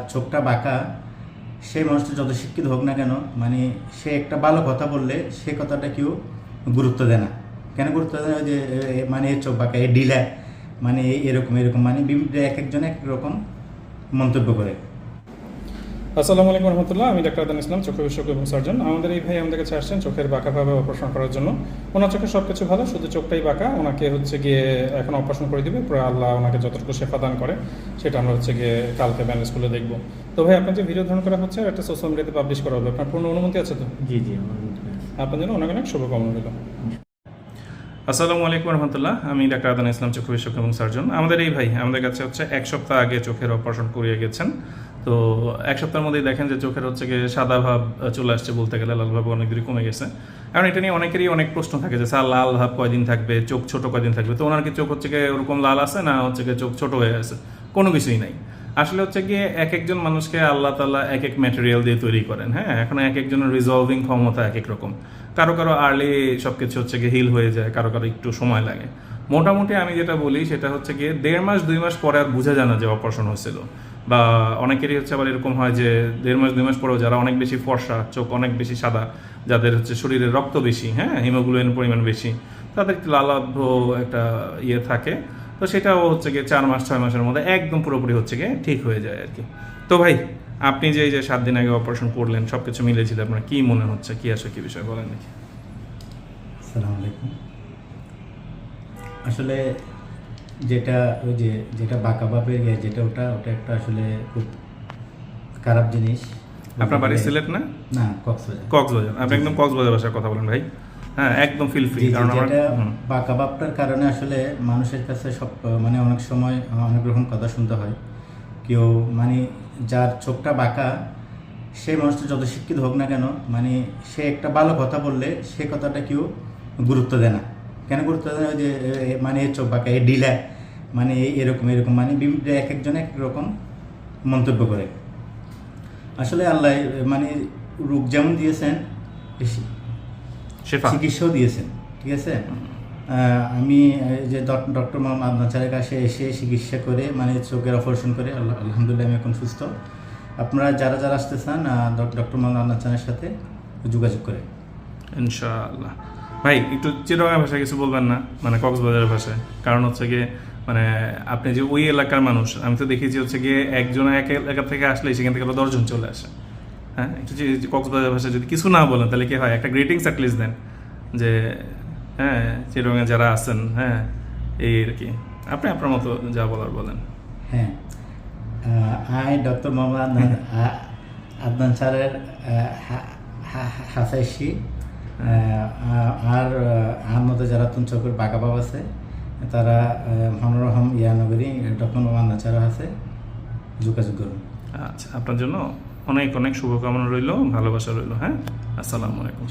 চোখটা বাঁকা সেই মানুষটা যত শিক্ষিত হোক না কেন মানে সে একটা ভালো কথা বললে সে কথাটা কেউ গুরুত্ব দেয় না। কেন গুরুত্ব দেয় না? যে মানে এ চোখ বাঁকা, এ ডিলা মানে এরকম এরকম মানে বিভিন্ন, এক একজন এক এক রকম মন্তব্য করে। আসসালামু আলাইকুম রহমতুল্লাহ আমি ডাক্তার আদান ইসলাম চোখের বিশেষজ্ঞ এবং সার্জন। আমাদের এই ভাই আমাদের কাছে আসছেন চোখের বাঁকাভাবে অপারেশন করার জন্য। ওনার চোখে সব কিছু ভালো শুধু চোখটাই বাঁকা। ওনাকে হচ্ছে গিয়ে এখন অপারেশন করে দিবে। পুরো আল্লাহ ওনাকে যতটুকু সেবা দান করে সেটা আমরা হচ্ছে গিয়ে কালকে ব্যান্ডেজ খুলে দেখব। তো ভাই আপনার যে ভিডিও ধারণ করা হচ্ছে আর একটা সোশ্যাল মিডিয়াতে পাবলিশ করা হবে। আপনার পূর্ণ অনুমতি আছে তো? জি জি আমার। আপনার জন্য অনেক অনেক শুভকামনা রইল। আসসালামু আলাইকুম রহমতুল্লাহ আমি ডাক্তার আদান ইসলাম চক্ষু বিশেষজ্ঞ এবং সার্জন। আমাদের এই ভাই আমাদের কাছে হচ্ছে এক সপ্তাহ আগে চোখের অপারেশন করিয়ে গেছেন। তো এক সপ্তাহের মধ্যেই দেখেন যে চোখের হচ্ছে গিয়ে সাদা ভাব চলে আসছে বলতে গেলে, লাল ভাব অনেক দূরে কমে গেছে। কারণ এটা নিয়ে অনেকেরই অনেক প্রশ্ন থাকে যে, স্যার, লাল ভাব কয়দিন থাকবে? চোখ ছোট কয়দিন থাকবে? তো ওনার কি চোখ হচ্ছে গিয়ে ওরকম লাল আছে না হচ্ছে গিয়ে চোখ ছোট হয়ে আছে? কোনো কিছুই নাই। আসলে হচ্ছে গিয়ে এক একজন মানুষকে আল্লাহ তাল্লাহ এক এক ম্যাটেরিয়াল দিয়ে তৈরি করেন হ্যাঁ? এখন এক একজনের রিজলভিং ক্ষমতা এক এক রকম। কারও কারও আর্লি সব কিছু হচ্ছে গিয়ে হিল হয়ে যায়, কারও কারও একটু সময় লাগে। মোটামুটি আমি যেটা বলি সেটা হচ্ছে গিয়ে দেড় মাস, দুই মাস পরে আর বোঝা যায় না যে অপারেশন হয়েছিল। বা অনেকেরই হচ্ছে আবার এরকম হয় যে দেড় মাস, দুই মাস পরেও যারা অনেক বেশি ফর্সা, চোখ অনেক বেশি সাদা, যাদের হচ্ছে শরীরে রক্ত বেশি হ্যাঁ হিমোগ্লোবিনের পরিমাণ বেশি, তাদের একটু লালাভ একটা ইয়ে থাকে। তো সেটাও হচ্ছে গিয়ে চার মাস, ছয় মাসের মধ্যে একদম পুরোপুরি হচ্ছে গিয়ে ঠিক হয়ে যায় আর কি। তো ভাই, আপনি যে যে সাত দিন আগে অপারেশন করলেন সব কিছু মিলেছিল, আপনার কি মনে হচ্ছে? কি আসলে কি বিষয় বলেন নাকি? আসসালামু আলাইকুম। আসলে যেটা ওই যে যেটা বাঁকা বাপের ইয়ে যেটা ওটা ওটা একটা আসলে খুব খারাপ জিনিস। আপনার বাড়ি সিলেট না? না কক্সবাজার। কক্সবাজার। আপনি একদম কক্সবাজার ভাষায় কথা বলেন ভাই। হ্যাঁ একদম ফিল ফ্রি কারণ আমার বাঁকা বাপটার কারণে আসলে মানুষের কাছে সব মানে অনেক সময় অনেক রকম কথা শুনতে হয়। কেউ মানে যার চোখটা বাঁকা সেই মানুষটা যত শিক্ষিত হোক না কেন মানে সে একটা ভালো কথা বললে সে কথাটা কেউ গুরুত্ব দেয় না। কেন করতে হবে? যে মানে এ চোখ বাঁকা এ ডিলা মানে এরকম এরকম মানে বিভিন্ন এক একজন এক রকম মন্তব্য করে। আসলে আল্লাহ মানে রোগ যেমন দিয়েছেন চিকিৎসাও দিয়েছেন ঠিক আছে? আমি যে ডক্টর মোহাম্মদ আদনান স্যারের কাছে এসে চিকিৎসা করে মানে চোখের অপারেশন করে আল্লাহ আলহামদুলিল্লাহ আমি এখন সুস্থ। আপনারা যারা যারা আসতে চান ডক্টর মোহাম্মদ আদনান স্যারের সাথে যোগাযোগ করে। ইনশাআল্লাহ। ভাই, একটু চিরঙা ভাষায় কিছু বলবেন না মানে কক্সবাজারের ভাষায়। কারণ হচ্ছে গিয়ে মানে আপনি যে ওই এলাকার মানুষ, আমি তো দেখেছি হচ্ছে গিয়ে একজন এক এলাকা থেকে আসলে সেখান থেকে দশজন চলে আসে। হ্যাঁ একটু কক্সবাজার ভাষায় যদি কিছু না বলেন, তাহলে কি হয়? একটা গ্রিটিংস অ্যাটলিস্ট দেন, যে হ্যাঁ চিরঙে যারা আছেন হ্যাঁ এই আর কি। আপনি আপনার মতো যা বলার বলেন। হ্যাঁ আই, ডক্টর মোহাম্মদ আদনান স্যারের হাসাইশি। আর আর মধ্যে যারা তুন চোখের বাঁকা বাবা আছে, তারা মনোরহম ইয়ানগরী, ডক্টর মোহাম্মদ নাচারা আছে, যোগাযোগ করুন। আচ্ছা আপনার জন্য অনেক অনেক শুভকামনা রইল, ভালোবাসা রইল হ্যাঁ? আসসালামু আলাইকুম।